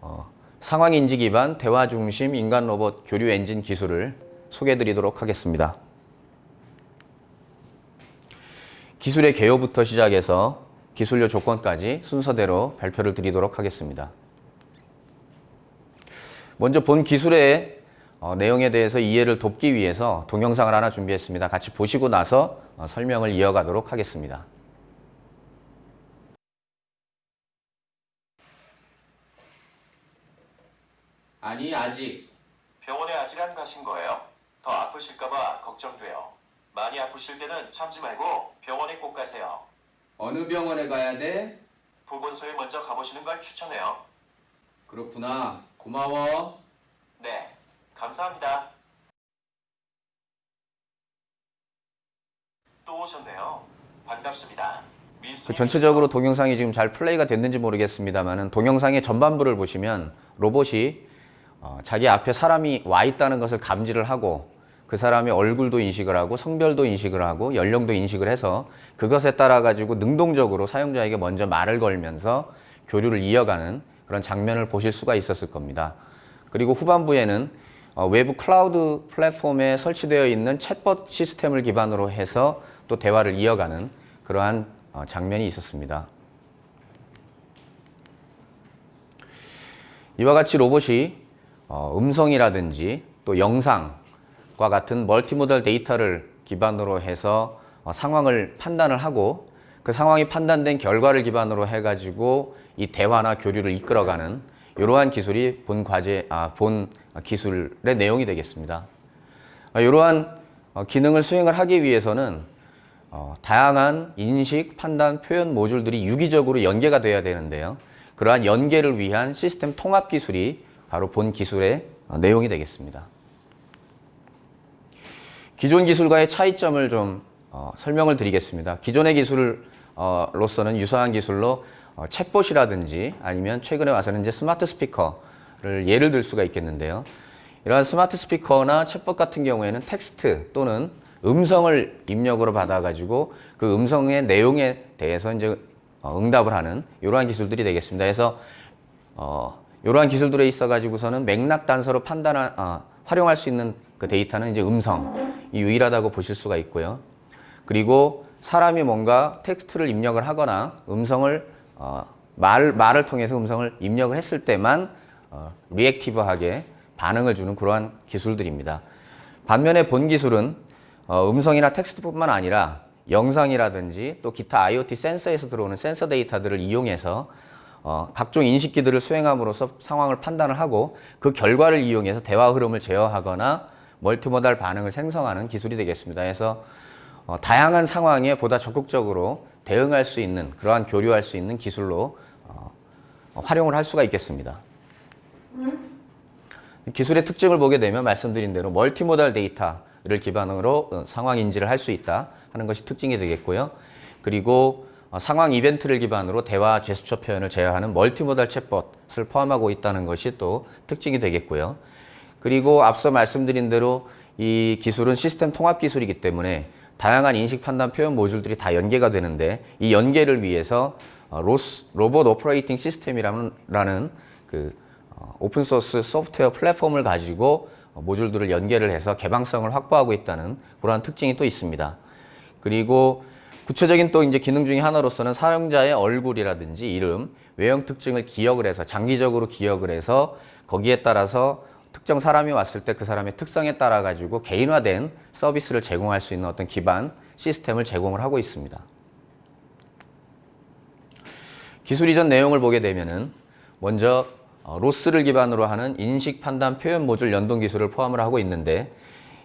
어, 상황 인지 기반 대화 중심 인간 로봇 교류 엔진 기술을 소개해 드리도록 하겠습니다. 기술의 개요부터 시작해서 기술료 조건까지 순서대로 발표를 드리도록 하겠습니다. 먼저 본 기술의 어, 내용에 대해서 이해를 돕기 위해서 동영상을 하나 준비했습니다. 같이 보시고 나서 어, 설명을 이어가도록 하겠습니다. 아니 아직 병원에 아직 안 가신 거예요? 더 아프실까봐 걱정돼요. 많이 아프실 때는 참지 말고 병원에 꼭 가세요. 어느 병원에 가야 돼? 보건소에 먼저 가보시는 걸 추천해요. 그렇구나. 고마워. 네, 감사합니다. 또 오셨네요. 반갑습니다. 그 전체적으로 동영상이 지금 잘 플레이가 됐는지 모르겠습니다만은 동영상의 전반부를 보시면 로봇이 어, 자기 앞에 사람이 와 있다는 것을 감지를 하고 그 사람의 얼굴도 인식을 하고 성별도 인식을 하고 연령도 인식을 해서 그것에 따라 가지고 능동적으로 사용자에게 먼저 말을 걸면서 교류를 이어가는 그런 장면을 보실 수가 있었을 겁니다. 그리고 후반부에는 어, 외부 클라우드 플랫폼에 설치되어 있는 챗봇 시스템을 기반으로 해서 또 대화를 이어가는 그러한 어, 장면이 있었습니다. 이와 같이 로봇이 어, 음성이라든지 또 영상과 같은 멀티모달 데이터를 기반으로 해서 어, 상황을 판단을 하고 그 상황이 판단된 결과를 기반으로 해가지고 이 대화나 교류를 이끌어가는 이러한 기술이 본 과제, 아, 본 기술의 내용이 되겠습니다. 아, 이러한 어, 기능을 수행을 하기 위해서는 어, 다양한 인식, 판단, 표현 모듈들이 유기적으로 연계가 돼야 되는데요. 그러한 연계를 위한 시스템 통합 기술이 바로 본 기술의 어, 내용이 되겠습니다. 기존 기술과의 차이점을 좀 어, 설명을 드리겠습니다. 기존의 기술로서는 유사한 기술로 어, 챗봇이라든지 아니면 최근에 와서는 이제 스마트 스피커를 예를 들 수가 있겠는데요. 이러한 스마트 스피커나 챗봇 같은 경우에는 텍스트 또는 음성을 입력으로 받아가지고 그 음성의 내용에 대해서 이제 어, 응답을 하는 이러한 기술들이 되겠습니다. 그래서 어, 이러한 기술들에 있어 가지고서는 맥락 단서로 판단한 아, 활용할 수 있는 그 데이터는 이제 음성이 유일하다고 보실 수가 있고요. 그리고 사람이 뭔가 텍스트를 입력을 하거나 음성을 어, 말 말을 통해서 음성을 입력을 했을 때만 어, 리액티브하게 반응을 주는 그러한 기술들입니다. 반면에 본 기술은 어, 음성이나 텍스트뿐만 아니라 영상이라든지 또 기타 IoT 센서에서 들어오는 센서 데이터들을 이용해서 어, 각종 인식기들을 수행함으로써 상황을 판단을 하고 그 결과를 이용해서 대화 흐름을 제어하거나 멀티모달 반응을 생성하는 기술이 되겠습니다. 그래서 어, 다양한 상황에 보다 적극적으로 대응할 수 있는 그러한 교류할 수 있는 기술로 어, 활용을 할 수가 있겠습니다. 기술의 특징을 보게 되면 말씀드린 대로 멀티모달 데이터를 기반으로 어, 상황 인지를 할 수 있다 하는 것이 특징이 되겠고요. 그리고 어, 상황 이벤트를 기반으로 대화 제스처 표현을 제어하는 멀티모달 챗봇을 포함하고 있다는 것이 또 특징이 되겠고요. 그리고 앞서 말씀드린 대로 이 기술은 시스템 통합 기술이기 때문에 다양한 인식 판단 표현 모듈들이 다 연계가 되는데 이 연계를 위해서 어, 로스, 로봇 오퍼레이팅 시스템이라는 그 어, 오픈 소스 소프트웨어 플랫폼을 가지고 어, 모듈들을 연계를 해서 개방성을 확보하고 있다는 그러한 특징이 또 있습니다. 그리고 구체적인 또 이제 기능 중에 하나로서는 사용자의 얼굴이라든지 이름, 외형 특징을 기억을 해서 장기적으로 기억을 해서 거기에 따라서 특정 사람이 왔을 때 그 사람의 특성에 따라 가지고 개인화된 서비스를 제공할 수 있는 어떤 기반 시스템을 제공을 하고 있습니다. 기술 이전 내용을 보게 되면은 먼저 어, 로스를 기반으로 하는 인식 판단 표현 모듈 연동 기술을 포함을 하고 있는데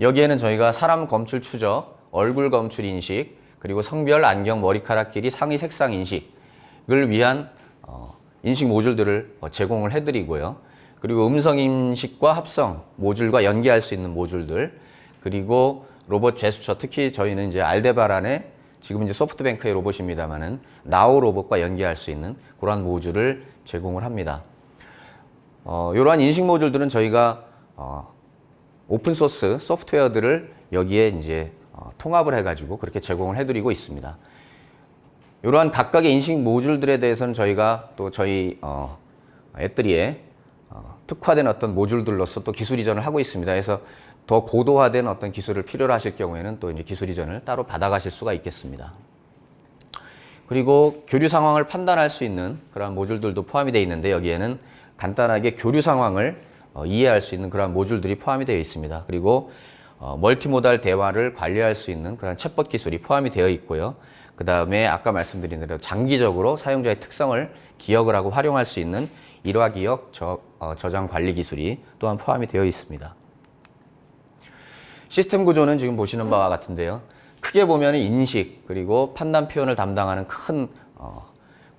여기에는 저희가 사람 검출 추적, 얼굴 검출 인식, 그리고 성별, 안경, 머리카락 길이, 상의 색상 인식을 위한 어, 인식 모듈들을 어, 제공을 해드리고요. 그리고 음성 인식과 합성 모듈과 연계할 수 있는 모듈들, 그리고 로봇 제스처, 특히 저희는 이제 알데바란의 지금 이제 소프트뱅크의 로봇입니다만은 나우 로봇과 연계할 수 있는 그러한 모듈을 제공을 합니다. 어, 이러한 인식 모듈들은 저희가 어, 오픈 소스 소프트웨어들을 여기에 이제 어, 통합을 해가지고 그렇게 제공을 해드리고 있습니다. 이러한 각각의 인식 모듈들에 대해서는 저희가 또 저희 어, 앱들이에 특화된 어떤 모듈들로서 또 기술 이전을 하고 있습니다. 그래서 더 고도화된 어떤 기술을 필요로 하실 경우에는 또 이제 기술 이전을 따로 받아가실 수가 있겠습니다. 그리고 교류 상황을 판단할 수 있는 그러한 모듈들도 포함이 되어 있는데 여기에는 간단하게 교류 상황을 어, 이해할 수 있는 그러한 모듈들이 포함이 되어 있습니다. 그리고 어, 멀티모달 대화를 관리할 수 있는 그런 챗봇 기술이 포함이 되어 있고요. 그 다음에 아까 말씀드린 대로 장기적으로 사용자의 특성을 기억을 하고 활용할 수 있는 일화 기억 저, 어, 저장 관리 기술이 또한 포함이 되어 있습니다. 시스템 구조는 지금 보시는 바와 같은데요. 크게 보면 인식 그리고 판단 표현을 담당하는 큰 어,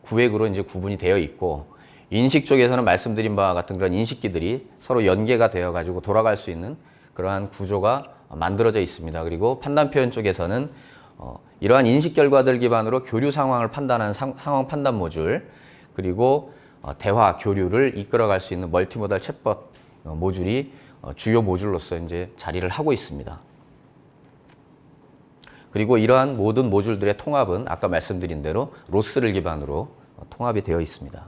구획으로 이제 구분이 되어 있고 인식 쪽에서는 말씀드린 바와 같은 그런 인식기들이 서로 연계가 되어 가지고 돌아갈 수 있는 그러한 구조가 만들어져 있습니다. 그리고 판단 표현 쪽에서는 어, 이러한 인식 결과들 기반으로 교류 상황을 판단하는 상, 상황 판단 모듈 그리고 어, 대화 교류를 이끌어갈 수 있는 멀티모달 챗봇 어, 모듈이 어, 주요 모듈로서 이제 자리를 하고 있습니다. 그리고 이러한 모든 모듈들의 통합은 아까 말씀드린 대로 로스를 기반으로 어, 통합이 되어 있습니다.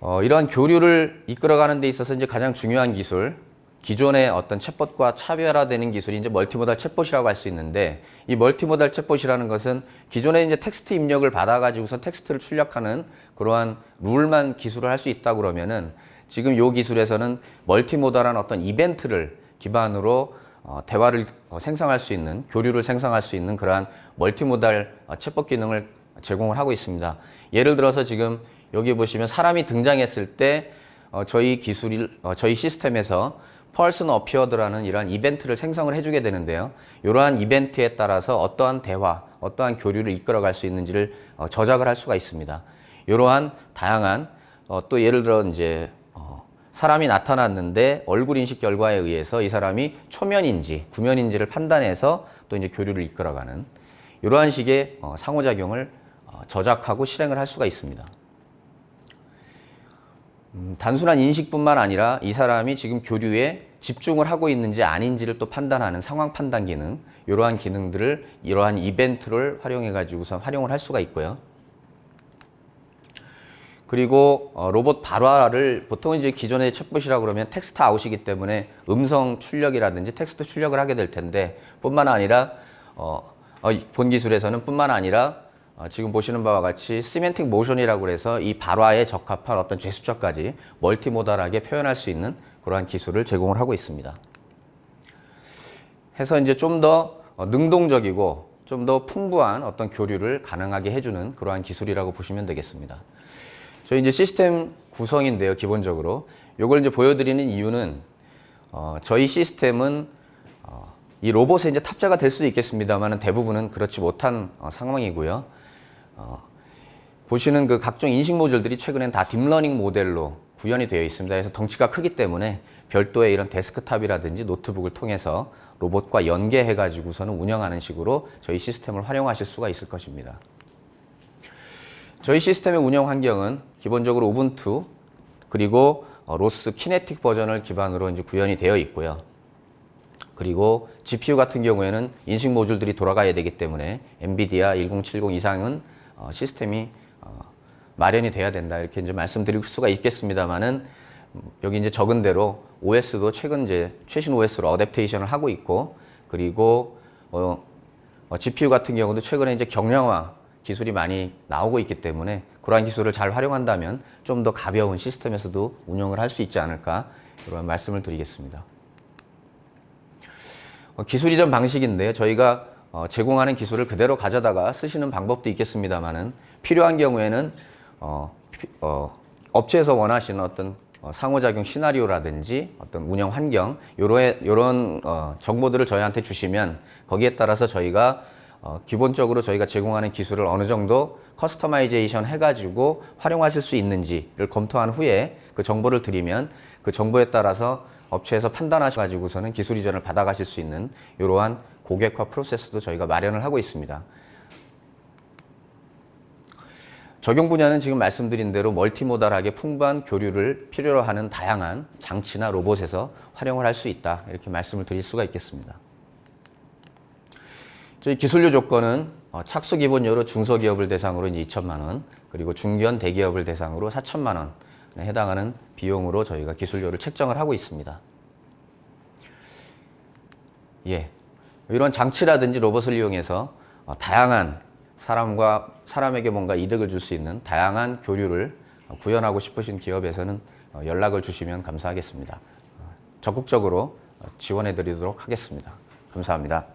어, 이러한 교류를 이끌어가는 데 있어서 이제 가장 중요한 기술, 기존의 어떤 챗봇과 차별화되는 기술이 이제 멀티모달 챗봇이라고 할 수 있는데 이 멀티모달 챗봇이라는 것은 기존에 이제 텍스트 입력을 받아가지고선 텍스트를 출력하는 그러한 룰만 기술을 할 수 있다 그러면은 지금 요 기술에서는 멀티모달한 어떤 이벤트를 기반으로 어, 대화를 어, 생성할 수 있는 교류를 생성할 수 있는 그러한 멀티모달 어, 챗봇 기능을 제공을 하고 있습니다. 예를 들어서 지금 여기 보시면 사람이 등장했을 때 어, 저희 기술이 어, 저희 시스템에서 펄슨 어피어드라는 이러한 이벤트를 생성을 해주게 되는데요. 이러한 이벤트에 따라서 어떠한 대화, 어떠한 교류를 이끌어갈 수 있는지를 어, 저작을 할 수가 있습니다. 이러한 다양한 어, 또 예를 들어 이제 어, 사람이 나타났는데 얼굴 인식 결과에 의해서 이 사람이 초면인지 구면인지를 판단해서 또 이제 교류를 이끌어가는 이러한 식의 어, 상호작용을 어, 저작하고 실행을 할 수가 있습니다. 음, 단순한 인식뿐만 아니라 이 사람이 지금 교류에 집중을 하고 있는지 아닌지를 또 판단하는 상황 판단 기능, 이러한 기능들을 이러한 이벤트를 활용해 가지고서 활용을 할 수가 있고요. 그리고 어, 로봇 발화를 보통 이제 기존의 챗봇이라 그러면 텍스트 아웃이기 때문에 음성 출력이라든지 텍스트 출력을 하게 될 텐데 뿐만 아니라 어, 어, 본 기술에서는 뿐만 아니라 어, 지금 보시는 바와 같이 시멘틱 모션이라고 해서 이 발화에 적합한 어떤 제스처까지 멀티모달하게 표현할 수 있는 그러한 기술을 제공을 하고 있습니다. 해서 이제 좀 더 능동적이고 좀 더 풍부한 어떤 교류를 가능하게 해주는 그러한 기술이라고 보시면 되겠습니다. 저희 이제 시스템 구성인데요, 기본적으로. 요걸 이제 보여드리는 이유는, 어, 저희 시스템은, 어, 이 로봇에 이제 탑재가 될 수도 있겠습니다만 대부분은 그렇지 못한 어, 상황이고요. 어, 보시는 그 각종 인식 모듈들이 최근엔 다 딥러닝 모델로 구현이 되어 있습니다. 그래서 덩치가 크기 때문에 별도의 이런 데스크탑이라든지 노트북을 통해서 로봇과 연계해 가지고서는 운영하는 식으로 저희 시스템을 활용하실 수가 있을 것입니다. 저희 시스템의 운영 환경은 기본적으로 우분투 그리고 어, 로스 키네틱 버전을 기반으로 이제 구현이 되어 있고요. 그리고 GPU 같은 경우에는 인식 모듈들이 돌아가야 되기 때문에 엔비디아 1070 이상은 어, 시스템이 어, 마련이 돼야 된다 이렇게 이제 말씀드릴 수가 있겠습니다만은 음, 여기 이제 적은 대로 OS도 최근 이제 최신 OS로 어댑테이션을 하고 있고 그리고 어, 어, GPU 같은 경우도 최근에 이제 경량화 기술이 많이 나오고 있기 때문에 그러한 기술을 잘 활용한다면 좀 더 가벼운 시스템에서도 운영을 할 수 있지 않을까 이런 말씀을 드리겠습니다. 어, 기술 이전 방식인데 저희가 어, 제공하는 기술을 그대로 가져다가 쓰시는 방법도 있겠습니다만은 필요한 경우에는 어, 피- 어, 업체에서 원하시는 어떤 어, 상호작용 시나리오라든지 어떤 운영 환경 요런 어, 정보들을 저희한테 주시면 거기에 따라서 저희가 어, 기본적으로 저희가 제공하는 기술을 어느 정도 커스터마이제이션 해가지고 활용하실 수 있는지를 검토한 후에 그 정보를 드리면 그 정보에 따라서 업체에서 판단하셔가지고서는 기술 이전을 받아가실 수 있는 이러한 고객화 프로세스도 저희가 마련을 하고 있습니다. 적용 분야는 지금 말씀드린 대로 멀티모달하게 풍부한 교류를 필요로 하는 다양한 장치나 로봇에서 활용을 할 수 있다. 이렇게 말씀을 드릴 수가 있겠습니다. 저희 기술료 조건은 어, 착수 기본료로 중소기업을 대상으로 이제 2천만 원, 그리고 중견 대기업을 대상으로 4천만 원 해당하는 비용으로 저희가 기술료를 책정을 하고 있습니다. 예. 이런 장치라든지 로봇을 이용해서 어, 다양한 사람과 사람에게 뭔가 이득을 줄 수 있는 다양한 교류를 어, 구현하고 싶으신 기업에서는 어, 연락을 주시면 감사하겠습니다. 어, 적극적으로 어, 지원해 드리도록 하겠습니다. 감사합니다.